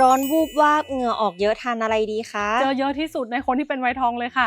ร้อนวูบวาบเหงื่อออกเยอะทานอะไรดีคะเจอเยอะที่สุดในคนที่เป็นไวท์ทองเลยค่ะ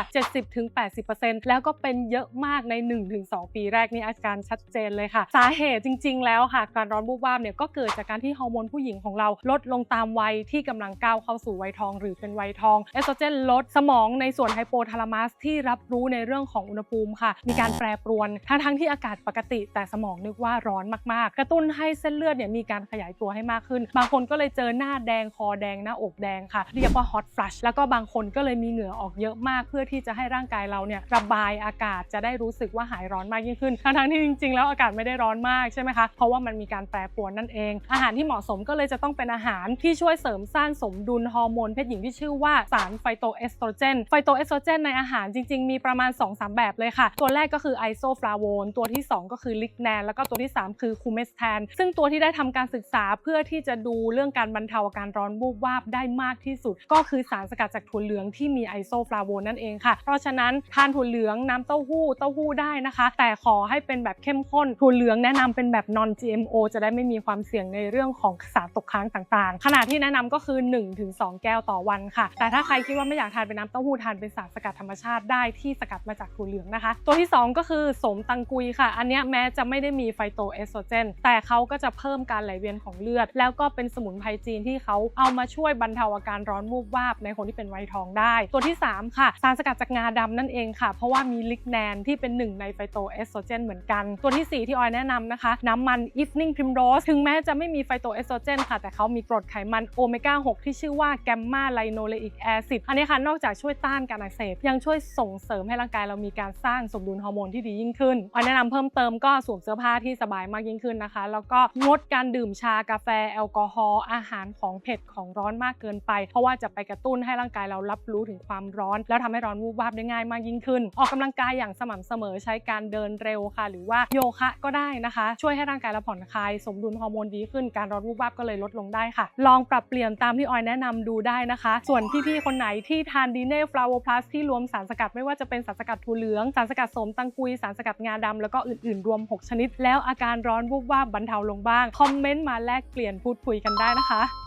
70-80%แล้วก็เป็นเยอะมากใน 1-2 ปีแรกนี่อาการชัดเจนเลยค่ะ สาเหตุจริง ๆ แล้วค่ะการร้อนวูบวาบเนี่ยก็เกิดจากการที่ฮอร์โมนผู้หญิงของเราลดลงตามวัยที่กำลังก้าวเข้าสู่วัยทอง หรือเป็นวัยทองเอสโตรเจนลดสมองในส่วนไฮโปทาลามัสที่รับรู้ในเรื่องของอุณหภูมิค่ะ มีการแปรปรวนทั้งๆที่อากาศปกติ แต่สมองนึกว่าร้อนมากๆ กระตุ้นให้เส้นเลือดเนี่ยมีการขยายตัวให้มากขึ้น บางคนก็เลยเจอหน้าแดงคออแดงหน้าอกแดงค่ะ เรียกว่าฮอตฟลัชแล้วก็บางคนก็เลยมีเหงื่อออกเยอะมาก เพื่อที่จะให้ร่างกายเราเนี่ยระบายอากาศจะได้รู้สึกว่าหายร้อนมากยิ่งขึ้นทั้งที่จริงๆ แล้วอากาศไม่ได้ร้อนมากใช่ไหมคะเพราะว่ามันมีการแปรปรวนนั่นเอง อาหารที่เหมาะสมก็เลยจะต้องเป็นอาหารที่ช่วยเสริมสร้างสมดุลฮอร์โมนเพศหญิงที่ชื่อว่าสารไฟโตเอสโตรเจนไฟโตเอสโตรเจนในอาหารจริง ๆ มีประมาณ 2-3 แบบเลยค่ะ ตัวแรกก็คือไอโซฟลาโวนตัวที่ 2 ก็คือลิกแนนแล้วก็ตัวที่ 3 คือคูเมสแทนซึ่งตัวที่ได้ทำการศึกษาเพื่อที่จะดูเรื่องการบรรเทาอาการร้อนวูบวาบได้มากที่สุด ก็คือสารสกัดจากถั่วเหลืองที่มีไอโซฟลาโวนนั่นเองค่ะ เพราะฉะนั้นทานถั่วเหลืองน้ำเต้าหู้เต้าหู้ได้นะคะ แต่ขอให้เป็นแบบเข้มข้นถั่วเหลืองแนะนำเป็นแบบ non GMO จะได้ไม่มีความเสี่ยงในเรื่องของสารตกค้างต่างๆ ขนาดที่แนะนำก็คือ 1-2 แก้วต่อวันค่ะ แต่ถ้าใครคิดว่าไม่อยากทานเป็นน้ำเต้าหู้ทานเป็นสารสกัดธรรมชาติได้ที่สกัดมาจากถั่วเหลืองนะคะ ตัวที่ 2 ก็คือสมตังกุยค่ะ อันนี้แม้จะไม่ได้มีไฟโตเอสโตรเจนแต่เขาก็จะเพิ่มการไหลเวียนของเลือด แล้วก็เป็นสมุนไพรจีนที่เขาเอามาช่วยบรรเทาอาการร้อนวูบวาบในคนที่เป็นไวท์ทองได้ ตัวที่ 3 ค่ะ สารสกัดจากงาดำนั่นเองค่ะ เพราะว่ามีลิกแนนที่เป็นหนึ่งในไฟโตเอสโตรเจนเหมือนกัน ตัวทีสี่4 ที่ออยแนะนำนะคะ น้ำมัน evening primrose ถึงแม้จะไม่มีไฟโตเอสโตรเจนค่ะ แต่เขามีกรดไขมันโอเมก้า 6 ที่ชื่อว่าแกมมาไลโนเลอิกแอซิดอันนี้ค่ะนอกจากช่วยต้านการอักเสบยังช่วยส่งเสริมให้ร่างกายเรามีการสร้างสมดุลฮอร์โมนที่ดียิ่งขึ้นออยแนะนำเพิ่มเติมก็สวมเสื้อผ้าที่สบายมากยิ่งขึ้นนะคะ แล้วก็งดการดื่มชากาแฟแอลกอฮอล์อาหารของเผ็ดของร้อนมากเกินไป เพราะว่าจะไปกระตุ้นให้ร่างกายเรารับรู้ถึงความร้อน แล้วทำให้ร้อนวูบวาบได้ง่ายมากยิ่งขึ้น ออกกำลังกายอย่างสม่ำเสมอใช้การเดินเร็วค่ะ หรือว่าโยคะก็ได้นะคะ ช่วยให้ร่างกายเราผ่อนคลาย สมดุลฮอร์โมนดีขึ้นการร้อนวูบวาบก็เลยลดลงได้ค่ะ ลองปรับเปลี่ยนตามที่ออยแนะนำดูได้นะคะ ส่วนพี่ๆคนไหนที่ทานดีเน่ฟลาวพลัสที่รวมสารสกัดไม่ว่าจะเป็นสารสกัดถั่วเหลืองสารสกัดสมตังกุยสารสกัดงาดำแล้วก็อื่นๆ รวม 6 ชนิด แล้วอาการร้อนวูบวาบบรรเทาลงบ้าง คอมเมนต์มาแลกเปลี่ยนพูดคุยกันได้นะคะ